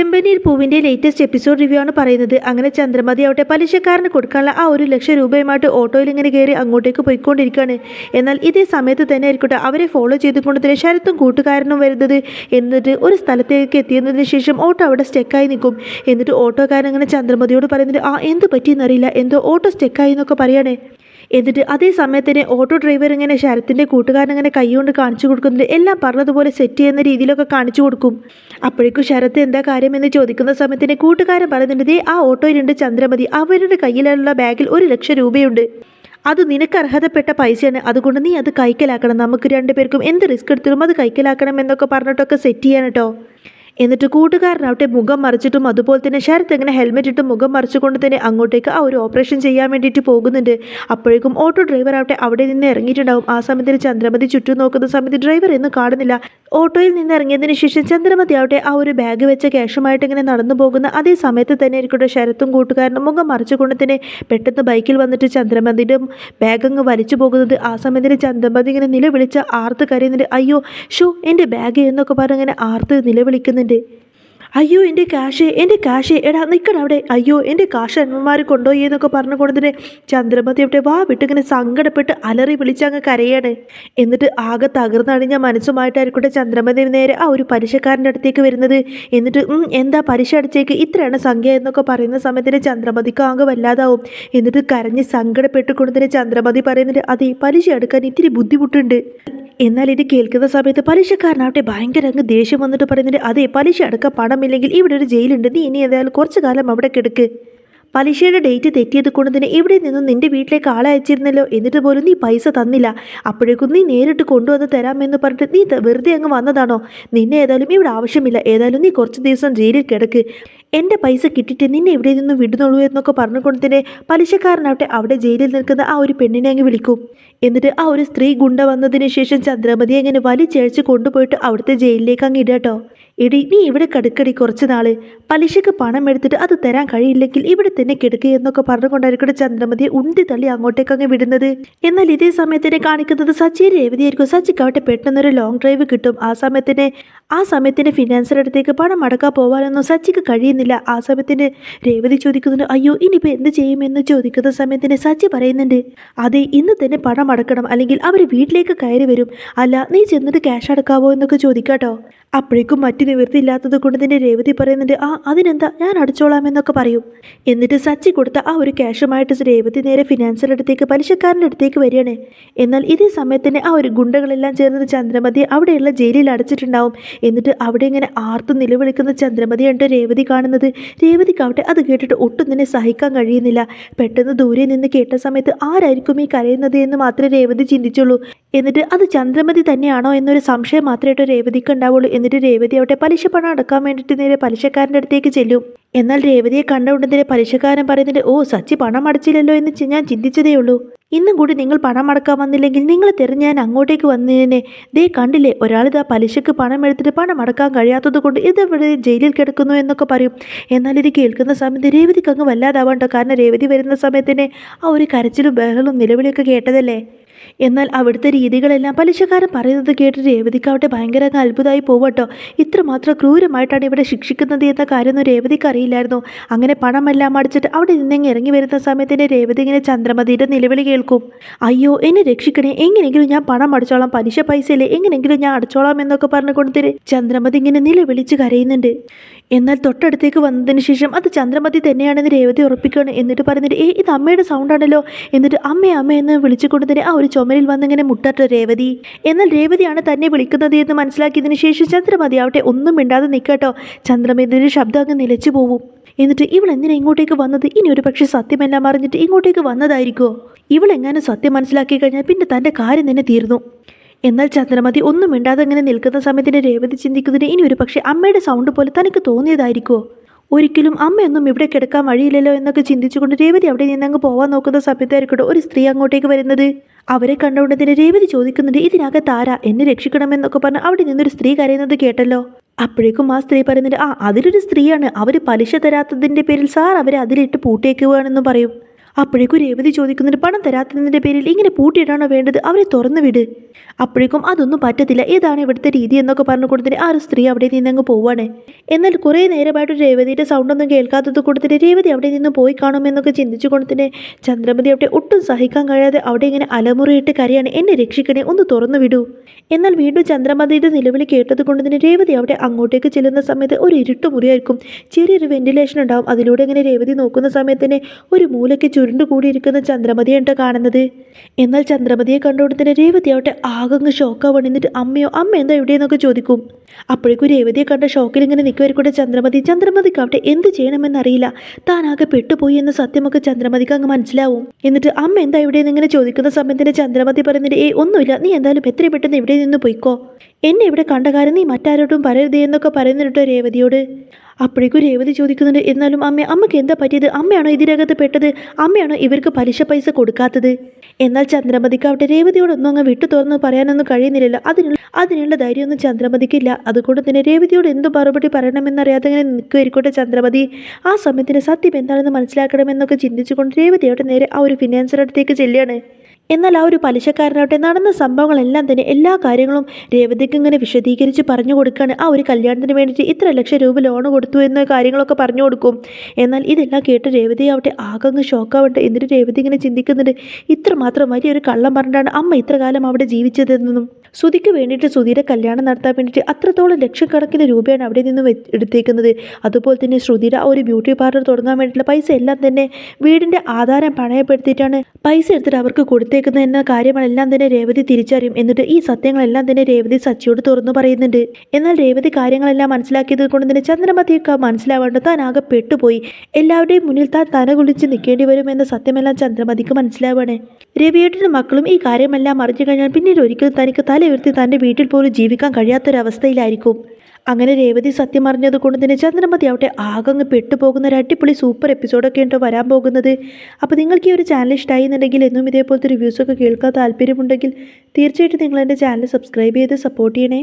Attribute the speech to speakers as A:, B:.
A: ചെമ്പനീർ പൂവിന്റെ latest episode review ആണ് പറയുന്നത്. അങ്ങനെ ചന്ദ്രമതി ആവട്ടെ പലിശക്കാരന് കൊടുക്കാനുള്ള ആ ഒരു ലക്ഷം രൂപയുമായിട്ട് ഓട്ടോയിൽ ഇങ്ങനെ കയറി അങ്ങോട്ടേക്ക് പോയിക്കൊണ്ടിരിക്കുകയാണ്. എന്നാൽ ഇതേ സമയത്ത് തന്നെ ആയിരിക്കട്ടെ അവരെ ഫോളോ ചെയ്തുകൊണ്ട് തന്നെ ശരത്തും കൂട്ടുകാരനും വരുന്നത്. എന്നിട്ട് ഒരു സ്ഥലത്തേക്ക് എത്തിയതിന് ശേഷം ഓട്ടോ അവിടെ സ്റ്റെക്കായി നിൽക്കും. എന്നിട്ട് ഓട്ടോക്കാരൻ അങ്ങനെ ചന്ദ്രമതിയോട് പറയുന്നത് ആ എന്ത് പറ്റിയെന്നറിയില്ല. എന്തോ ഓട്ടോ സ്റ്റെക്കായി എന്നൊക്കെ പറയണേ. എന്നിട്ട് അതേ സമയത്തിന് ഓട്ടോ ഡ്രൈവർ ഇങ്ങനെ ശരത്തിന്റെ കൂട്ടുകാരൻ ഇങ്ങനെ കൈകൊണ്ട് കാണിച്ചു കൊടുക്കുന്നുണ്ട് എല്ലാം പറഞ്ഞതുപോലെ സെറ്റ് ചെയ്യുന്ന രീതിയിലൊക്കെ കാണിച്ചു കൊടുക്കും. അപ്പോഴേക്കും ശരത്ത് എന്താ കാര്യമെന്ന് ചോദിക്കുന്ന സമയത്തിന് കൂട്ടുകാരൻ പറയുന്നുണ്ട് ആ ഓട്ടോയിലുണ്ട് ചന്ദ്രമതി. അവരുടെ കയ്യിലുള്ള ബാഗിൽ ഒരു ലക്ഷം രൂപയുണ്ട്. അത് നിനക്ക് അർഹതപ്പെട്ട പൈസയാണ്. അതുകൊണ്ട് നീ അത് കൈക്കലാക്കണം. നമുക്ക് രണ്ടുപേർക്കും എന്ത് റിസ്ക് എടുത്തിട്ടും അത് കൈക്കലാക്കണം എന്നൊക്കെ പറഞ്ഞിട്ടൊക്കെ സെറ്റ് ചെയ്യാൻ കേട്ടോ എന്നിട്ട് കൂട്ടുകാരനാവട്ടെ മുഖം മറിച്ചിട്ടും അതുപോലെ തന്നെ ശരത്ത് ഇങ്ങനെ ഹെൽമെറ്റ് ഇട്ട് മുഖം മറിച്ചുകൊണ്ട് തന്നെ അങ്ങോട്ടേക്ക് ആ ഒരു ഓപ്പറേഷൻ ചെയ്യാൻ വേണ്ടിയിട്ട് പോകുന്നുണ്ട്. അപ്പോഴേക്കും ഓട്ടോ ഡ്രൈവർ ആവട്ടെ അവിടെ നിന്ന് ഇറങ്ങിയിട്ടുണ്ടാവും. ആ സമയത്തിന് ചന്ദ്രമതി ചുറ്റും നോക്കുന്ന സമയത്ത് ഡ്രൈവർ ഇന്ന് കാണുന്നില്ല. ഓട്ടോയിൽ നിന്ന് ഇറങ്ങിയതിന് ശേഷം ചന്ദ്രമതി ആവട്ടെ ആ ഒരു ബാഗ് വെച്ച ക്യാഷുമായിട്ട് ഇങ്ങനെ നടന്നു പോകുന്ന അതേ സമയത്ത് തന്നെ ആയിരിക്കട്ടെ ശരത്തും കൂട്ടുകാരനും മുഖം മറിച്ചുകൊണ്ട് തന്നെ പെട്ടെന്ന് ബൈക്കിൽ വന്നിട്ട് ചന്ദ്രമതിയുടെ ബാഗ് അങ്ങ് വലിച്ചു പോകുന്നത്. ആ സമയത്തിന് ചന്ദ്രമതി ഇങ്ങനെ നിലവിളിച്ച് ആർത്ത് കരയുന്നുണ്ട്. അയ്യോ ഷോ എന്റെ ബാഗ് എന്നൊക്കെ പറഞ്ഞ് ഇങ്ങനെ ആർത്ത് നിലവിളിക്കുന്നുണ്ട്. അയ്യോ എന്റെ കാശ് എന്റെ കാശ്. എടാ നിൽക്കണം അവിടെ. അയ്യോ എന്റെ കാശ് അന്മമാർ കൊണ്ടുപോയി എന്നൊക്കെ പറഞ്ഞു കൊണ്ടതിന് ചന്ദ്രമതി അവിടെ വാ വിട്ടിങ്ങനെ സങ്കടപ്പെട്ട് അലറി വിളിച്ചങ്ങ് കരയാണ്. എന്നിട്ട് ആകെ തകർന്നാണ് ഞാൻ മനസ്സുമായിട്ടായിരിക്കട്ടെ ചന്ദ്രമതി നേരെ ആ ഒരു പലിശക്കാരന്റെ അടുത്തേക്ക് വരുന്നത്. എന്നിട്ട് എന്താ പലിശ അടിച്ചേക്ക്? ഇത്രയാണ് സംഖ്യ എന്നൊക്കെ പറയുന്ന സമയത്തിന് ചന്ദ്രമതിക്ക് ആകെ വല്ലാതാവും. എന്നിട്ട് കരഞ്ഞ് സങ്കടപ്പെട്ടുകൊണ്ട് കൊണ്ടുതന്നെ ചന്ദ്രമതി പറയുന്നുണ്ട് അതെ പലിശ എടുക്കാൻ ഇത്തിരി ബുദ്ധിമുട്ടുണ്ട്. എന്നാൽ ഇത് കേൾക്കുന്ന സമയത്ത് പലിശക്കാരനാവട്ടെ ഭയങ്കര അങ്ങ് ദേഷ്യം വന്നിട്ട് പറയുന്നുണ്ട് അതെ പലിശ അടക്കം പണമില്ലെങ്കിൽ ഇവിടെ ഒരു ജയിലുണ്ട്. നീ ഇനി ഏതായാലും കുറച്ചു കാലം അവിടെ കിടക്ക്. പലിശയുടെ ഡേറ്റ് തെറ്റിയത് കൊണ്ട് തന്നെ ഇവിടെ നിന്നും നിന്റെ വീട്ടിലേക്ക് ആളെ അയച്ചിരുന്നല്ലോ? എന്നിട്ട് പോലും നീ പൈസ തന്നില്ല. അപ്പോഴേക്കും നീ നേരിട്ട് കൊണ്ടുവന്ന് തരാമെന്ന് പറഞ്ഞിട്ട് നീ വെറുതെ അങ്ങ് വന്നതാണോ? നിന്നെ ഏതായാലും ഇവിടെ ആവശ്യമില്ല. ഏതായാലും നീ കുറച്ച് ദിവസം ജയിലിൽ കിടക്ക്. എന്റെ പൈസ കിട്ടിയിട്ട് നിന്നെ എവിടെ നിന്നും വിടുന്നുള്ളൂ എന്നൊക്കെ പറഞ്ഞുകൊണ്ട് തന്നെ പലിശക്കാരനാവട്ടെ അവിടെ ജയിലിൽ നിൽക്കുന്ന ആ ഒരു പെണ്ണിനെ അങ്ങ് വിളിക്കും. എന്നിട്ട് ആ ഒരു സ്ത്രീ ഗുണ്ട വന്നതിന് ശേഷം ചന്ദ്രമതി അങ്ങനെ വലിച്ചഴിച്ച് കൊണ്ടുപോയിട്ട് അവിടുത്തെ ജയിലിലേക്ക് അങ്ങ് ഇടാട്ടോ എടി നീ ഇവിടെ കടുക്കടി കുറച്ച് നാൾ പലിശക്ക് പണം എടുത്തിട്ട് അത് തരാൻ കഴിയില്ലെങ്കിൽ ഇവിടെ തന്നെ കിടക്കുക എന്നൊക്കെ പറഞ്ഞുകൊണ്ടായിരിക്കും ചന്ദ്രമതിയെ ഉന്തി തള്ളി അങ്ങോട്ടേക്ക് അങ്ങ് വിടുന്നത്. എന്നാൽ ഇതേ സമയത്തിനെ കാണിക്കുന്നത് സച്ചി രേവതിയായിരിക്കും. സച്ചിക്ക് അവിടെ പെട്ടെന്നൊരു ലോങ് ഡ്രൈവ് കിട്ടും. ആ സമയത്തിന് ആ സമയത്തിന് ഫിനാൻസർ അടുത്തേക്ക് പണം അടക്കാൻ പോകാനൊന്നും സച്ചിക്ക് കഴിയുന്നില്ല. ആ സമയത്തിന് രേവതി ചോദിക്കുന്നുണ്ട് അയ്യോ ഇനിയിപ്പോൾ എന്ത് ചെയ്യുമെന്ന് ചോദിക്കുന്ന സമയത്തിന് സച്ചി പറയുന്നുണ്ട് അതെ ഇന്ന് തന്നെ പണം അടക്കണം. അല്ലെങ്കിൽ അവർ വീട്ടിലേക്ക് കയറി വരും. അല്ല നീ ചെന്നിട്ട് ക്യാഷ് അടക്കാവോ? എന്നൊക്കെ ചോദിക്കാട്ടോ. അപ്പോഴേക്കും മറ്റു നിവൃത്തിയില്ലാത്തത് കൊണ്ട് തന്നെ രേവതി പറയുന്നുണ്ട് ആ അതിനെന്താ? ഞാൻ അടച്ചോളാം എന്നൊക്കെ പറയും. എന്നിട്ട് സച്ചി കൊടുത്ത ആ ഒരു ക്യാഷുമായിട്ട് രേവതി നേരെ ഫിനാൻസിന്റെ അടുത്തേക്ക് പലിശക്കാരന്റെ അടുത്തേക്ക് വരികയാണ്. എന്നാൽ ഇതേ സമയത്ത് തന്നെ ആ ഒരു ഗുണ്ടകളെല്ലാം ചേർന്ന് ചന്ദ്രമതി അവിടെയുള്ള ജയിലിൽ അടച്ചിട്ടുണ്ടാവും. എന്നിട്ട് അവിടെ ഇങ്ങനെ ആർത്തു നിലവിളിക്കുന്ന ചന്ദ്രമതിയാണ് രേവതി കാണുന്നത്. രേവതിക്കാവട്ടെ അത് കേട്ടിട്ട് ഒട്ടും തന്നെ സഹിക്കാൻ കഴിയുന്നില്ല. പെട്ടെന്ന് ദൂരെ നിന്ന് കേട്ട സമയത്ത് ആരായിരിക്കും ഈ കരയുന്നത് എന്ന് മാത്രമേ രേവതി ചിന്തിച്ചുള്ളൂ. എന്നിട്ട് അത് ചന്ദ്രമതി തന്നെയാണോ എന്നൊരു സംശയം മാത്രമായിട്ട് രേവതിക്ക് ഉണ്ടാവുള്ളൂ. എന്നിട്ട് രേവതി അവിടെ പലിശ പണം അടക്കാൻ വേണ്ടിയിട്ട് നേരെ പലിശക്കാരന്റെ അടുത്തേക്ക് ചെല്ലും. എന്നാൽ രേവതിയെ കണ്ട ഉടനെ പലിശക്കാരൻ പറയുന്നുണ്ട് ഓ സച്ചി പണം അടച്ചില്ലല്ലോ എന്ന് ഞാൻ ചിന്തിച്ചതേ ഉള്ളൂ. ഇന്നും കൂടി നിങ്ങൾ പണം അടക്കാൻ വന്നില്ലെങ്കിൽ നിങ്ങൾ തിരഞ്ഞ് ഞാൻ അങ്ങോട്ടേക്ക് വന്നതിനെ ദേ കണ്ടില്ലേ ഒരാളിതാ പലിശക്ക് പണം എടുത്തിട്ട് പണം അടക്കാൻ കഴിയാത്തത് കൊണ്ട് ഇതെവിടെ ജയിലിൽ കിടക്കുന്നു എന്നൊക്കെ പറയും. എന്നാൽ ഇത് കേൾക്കുന്ന സമയത്ത് രേവതിക്ക് അങ്ങ് വല്ലാതാവണ്ടോ കാരണം രേവതി വരുന്ന സമയത്തിന് ആ ഒരു കരച്ചിലും ബഹളും നിലവിളിയൊക്കെ കേട്ടതല്ലേ? എന്നാൽ അവിടുത്തെ രീതികളെല്ലാം പലിശക്കാരൻ പറയുന്നത് കേട്ട് രേവതിക്കാവട്ടെ ഭയങ്കര അത്ഭുതമായി പോവട്ടോ ഇത്രമാത്രം ക്രൂരമായിട്ടാണ് ഇവിടെ ശിക്ഷിക്കുന്നത് എന്ന കാര്യമൊന്നും രേവതിക്ക് അറിയില്ലായിരുന്നു. അങ്ങനെ പണമെല്ലാം അടിച്ചിട്ട് അവിടെ നിന്നെങ്ങി ഇറങ്ങി വരുന്ന സമയത്തിന്റെ രേവതി ഇങ്ങനെ ചന്ദ്രമതിയുടെ നിലവിളി കേൾക്കും. അയ്യോ എന്നെ രക്ഷിക്കണേ എങ്ങനെയെങ്കിലും ഞാൻ പണം അടിച്ചോളാം പലിശ പൈസയില്ലേ എങ്ങനെയെങ്കിലും ഞാൻ അടച്ചോളാം എന്നൊക്കെ പറഞ്ഞു കൊടുത്തിട്ട് ചന്ദ്രമതി ഇങ്ങനെ നിലവിളിച്ച് കരയുന്നുണ്ട്. എന്നാൽ തൊട്ടടുത്തേക്ക് വന്നതിന് ശേഷം അത് ചന്ദ്രമതി തന്നെയാണെന്ന് രേവതി ഉറപ്പിക്കുകയാണ്. എന്നിട്ട് പറയുന്നത് ഏ ഇത് അമ്മയുടെ സൗണ്ടാണല്ലോ എന്നിട്ട് അമ്മേ അമ്മ എന്ന് വിളിച്ചുകൊണ്ട് തന്നെ ആ ഒരു ചുമരിൽ വന്നിങ്ങനെ മുട്ടട്ടോ രേവതി. എന്നാൽ രേവതിയാണ് തന്നെ വിളിക്കുന്നത് എന്ന് മനസ്സിലാക്കിയതിന് ശേഷം ചന്ദ്രമതി ആവട്ടെ ഒന്നും മിണ്ടാതെ നിൽക്കട്ടോ ചന്ദ്രമതിയുടെ ശബ്ദം അങ്ങ് നിലച്ചു പോവും. എന്നിട്ട് ഇവൾ എന്തിനാ ഇങ്ങോട്ടേക്ക് വന്നത്? ഇനി ഒരു പക്ഷേ സത്യമെല്ലാം അറിഞ്ഞിട്ട് ഇങ്ങോട്ടേക്ക് വന്നതായിരിക്കുമോ ഇവളെങ്ങാനും സത്യം മനസ്സിലാക്കി കഴിഞ്ഞാൽ പിന്നെ തന്റെ കാര്യം തന്നെ തീർന്നു. എന്നാൽ ചന്ദ്രമതി ഒന്നും മിണ്ടാതെ അങ്ങനെ നിൽക്കുന്ന സമയത്തിന് രേവതി ചിന്തിക്കുന്നതിന് ഇനി ഒരു പക്ഷേ അമ്മയുടെ സൗണ്ട് പോലെ തനിക്ക് തോന്നിയതായിരിക്കുമോ ഒരിക്കലും അമ്മയൊന്നും ഇവിടെ കിടക്കാൻ വഴിയില്ലല്ലോ എന്നൊക്കെ ചിന്തിച്ചുകൊണ്ട് രേവതി അവിടെ നിന്ന് അങ്ങ് പോവാൻ നോക്കുന്ന സമയത്തായിരിക്കട്ടെ ഒരു സ്ത്രീ അങ്ങോട്ടേക്ക് വരുന്നത്. അവരെ കണ്ടുകൊണ്ടതിന് രേവതി ചോദിക്കുന്നുണ്ട് ഇതിനകത്ത് ആരാ? എന്നെ രക്ഷിക്കണമെന്നൊക്കെ പറഞ്ഞ് അവിടെ നിന്നൊരു സ്ത്രീ കരയുന്നത് കേട്ടല്ലോ? അപ്പോഴേക്കും ആ സ്ത്രീ പറയുന്നുണ്ട് ആ അതിലൊരു സ്ത്രീയാണ്. അവർ പലിശ തരാത്തതിന്റെ പേരിൽ സാർ അവരെ അതിലിട്ട് പൂട്ടിയേക്കുകയാണെന്ന് പറയും. അപ്പോഴേക്കും രേവതി ചോദിക്കുന്നുണ്ട് പണം തരാത്തതിന്റെ പേരിൽ ഇങ്ങനെ പൂട്ടിയിടാണോ വേണ്ടത്? അവരെ തുറന്നു വിട്. അപ്പോഴേക്കും അതൊന്നും പറ്റത്തില്ല. ഏതാണ് ഇവിടുത്തെ രീതി എന്നൊക്കെ പറഞ്ഞു കൊടുത്തിട്ട് ആ ഒരു സ്ത്രീ അവിടെ നിന്നങ്ങ് പോവാണ്. എന്നാൽ കുറേ നേരമായിട്ട് രേവതിയുടെ സൗണ്ടൊന്നും കേൾക്കാത്തത് കൊടുത്തിട്ട് രേവതി അവിടെ നിന്ന് പോയി കാണുമെന്നൊക്കെ ചിന്തിച്ചു കൊടുത്തിട്ട് ചന്ദ്രമതി അവിടെ ഒട്ടും സഹിക്കാൻ കഴിയാതെ അവിടെ ഇങ്ങനെ അലമുറയിട്ട് കരയാണ്. എന്നെ രക്ഷിക്കണേ ഒന്ന് തുറന്നു വിടൂ. എന്നാൽ വീണ്ടും ചന്ദ്രമതിയുടെ നിലവിളി കേട്ടത് കൊണ്ട് തന്നെ രേവതി അവിടെ അങ്ങോട്ടേക്ക് ചെല്ലുന്ന സമയത്ത് ഒരു ഇരുട്ട് മുറിയായിരിക്കും ചെറിയൊരു വെന്റിലേഷൻ ഉണ്ടാവും. അതിലൂടെ ഇങ്ങനെ രേവതി നോക്കുന്ന സമയത്ത് തന്നെ ഒരു മൂലയ്ക്ക് ചുരുണ്ടു കൂടിയിരിക്കുന്ന ചന്ദ്രമതിയുണ്ട് കാണുന്നത്. എന്നാൽ ചന്ദ്രമതിയെ കണ്ടുകൊണ്ട് തന്നെ രേവതി ആവട്ടെ ആകങ്ങ് ഷോക്കാവണം. അമ്മയോ അമ്മ എന്താ എവിടെയെന്നൊക്കെ ചോദിക്കും. അപ്പോഴേക്കും രേവതിയെ കണ്ട ഷോക്കിൽ ഇങ്ങനെ നിൽക്കുവരിക്കൂടെ ചന്ദ്രമതി ചന്ദ്രമതിക്കാവട്ടെ എന്ത് ചെയ്യണമെന്നറിയില്ല. താനാകെ പെട്ടുപോയി എന്ന സത്യമൊക്കെ ചന്ദ്രമതിക്ക് അങ്ങ് മനസ്സിലാവും. എന്നിട്ട് അമ്മ എന്താ ഇവിടെയെന്ന് ഇങ്ങനെ ചോദിക്കുന്ന സമയത്തിന് ചന്ദ്രമതി പറയുന്നിട്ട് ഏ ഒന്നുമില്ല. നീ എന്തായാലും എത്രയും പെട്ടെന്ന് ഇവിടെ നിന്ന് പോയിക്കോ. എന്നെ ഇവിടെ കണ്ട കാര്യം നീ മറ്റാരോടും പറയരുതേ എന്നൊക്കെ പറയുന്നുണ്ട് രേവതിയോട്. അപ്പോഴേക്കും രേവതി ചോദിക്കുന്നുണ്ട് എന്നാലും അമ്മ അമ്മയ്ക്ക് എന്താ പറ്റിയത്? അമ്മയാണോ ഇതിനകത്ത് പെട്ടത്? അമ്മയാണോ ഇവർക്ക് പലിശ പൈസ കൊടുക്കാത്തത്? എന്നാൽ ചന്ദ്രമതിക്കാവട്ടെ രേവതിയോടൊന്നും അങ്ങ് വിട്ടു തുറന്ന് പറയാനൊന്നും കഴിയുന്നില്ലല്ലോ. അതിനുള്ള അതിനുള്ള ധൈര്യമൊന്നും ചന്ദ്രമതിക്കില്ല. അതുകൊണ്ട് തന്നെ രേവതിയോട് എന്ത് മറുപടി പറയണമെന്നറിയാതെ ഇങ്ങനെ നിൽക്കുമായിരിക്കോട്ടെ ചന്ദ്രമതി? ആ സമയത്തിന് സത്യം എന്താണെന്ന് മനസ്സിലാക്കണമെന്നൊക്കെ ചിന്തിച്ചുകൊണ്ട് രേവതിയോടെ നേരെ ആ ഒരു ഫിനാൻസറുടെ അടുത്തേക്ക് ചെല്ലുകയാണ്. എന്നാൽ ആ ഒരു പലിശക്കാരനാവട്ടെ നടന്ന സംഭവങ്ങളെല്ലാം തന്നെ എല്ലാ കാര്യങ്ങളും രേവതിക്ക് ഇങ്ങനെ വിശദീകരിച്ച് പറഞ്ഞു കൊടുക്കുകയാണ്. ആ ഒരു കല്യാണത്തിന് വേണ്ടിയിട്ട് ഇത്ര ലക്ഷം രൂപ ലോൺ കൊടുത്തു എന്ന കാര്യങ്ങളൊക്കെ പറഞ്ഞു കൊടുക്കും. എന്നാൽ ഇതെല്ലാം കേട്ട് രേവതി ആവട്ടെ ആകങ്ങ് ഷോക്കാവട്ടെ എന്നിട്ട് രേവതി ഇങ്ങനെ ചിന്തിക്കുന്നുണ്ട് ഇത്രമാത്രം വലിയൊരു കള്ളം പറഞ്ഞിട്ടാണ് അമ്മ ഇത്ര കാലം അവിടെ ജീവിച്ചതെന്നും സുധിക്ക് വേണ്ടിയിട്ട് സുധീരെ കല്യാണം നടത്താൻ വേണ്ടിയിട്ട് അത്രത്തോളം ലക്ഷക്കണക്കിന് രൂപയാണ് അവിടെ നിന്ന് എടുത്തേക്കുന്നത്. അതുപോലെ തന്നെ ശ്രുതിര ഒരു ബ്യൂട്ടി പാർലർ തുടങ്ങാൻ വേണ്ടിയിട്ടുള്ള പൈസ എല്ലാം തന്നെ വീടിന്റെ ആധാരം പണയപ്പെടുത്തിയിട്ടാണ് പൈസ എടുത്തിട്ട് അവർക്ക് കൊടുത്തേക്കുന്നത് എന്ന കാര്യങ്ങളെല്ലാം തന്നെ രേവതി തിരിച്ചറിയും. എന്നിട്ട് ഈ സത്യങ്ങളെല്ലാം തന്നെ രേവതി സച്ചിയോട് തുറന്നു പറയുന്നുണ്ട്. എന്നാൽ രേവതി കാര്യങ്ങളെല്ലാം മനസ്സിലാക്കിയത് കൊണ്ട് തന്നെ ചന്ദ്രമതിയൊക്കെ മനസ്സിലാവേണ്ട താൻ ആകെ പെട്ടുപോയി. എല്ലാവരുടെയും മുന്നിൽ താൻ തന കുളിച്ച് നിൽക്കേണ്ടി വരും എന്ന സത്യമെല്ലാം ചന്ദ്രമതിക്ക് മനസ്സിലാവാണ്. രവിയേട്ടനും മക്കളും ഈ കാര്യമെല്ലാം അറിഞ്ഞു കഴിഞ്ഞാൽ പിന്നീട് ഒരിക്കലും തനിക്ക് തല ഉയർത്തി തന്റെ വീട്ടിൽ പോലും ജീവിക്കാൻ കഴിയാത്തൊരവസ്ഥയിലായിരിക്കും. അങ്ങനെ രേവതി സത്യം അറിഞ്ഞത് കൊണ്ട് തന്നെ ചന്ദ്രമതി അവിടെ ആകങ്ങ് പെട്ടുപോകുന്ന ഒരു അടിപൊളി സൂപ്പർ എപ്പിസോഡൊക്കെ ഉണ്ടോ വരാൻ പോകുന്നത്. അപ്പോൾ നിങ്ങൾക്ക് ഈ ഒരു ചാനൽ ഇഷ്ടമായി എന്നുണ്ടെങ്കിൽ എന്നും ഇതേപോലത്തെ റിവ്യൂസൊക്കെ കേൾക്കാൻ താല്പര്യമുണ്ടെങ്കിൽ തീർച്ചയായിട്ടും നിങ്ങൾ എന്റെ ചാനൽ സബ്സ്ക്രൈബ് ചെയ്ത് സപ്പോർട്ട് ചെയ്യണേ.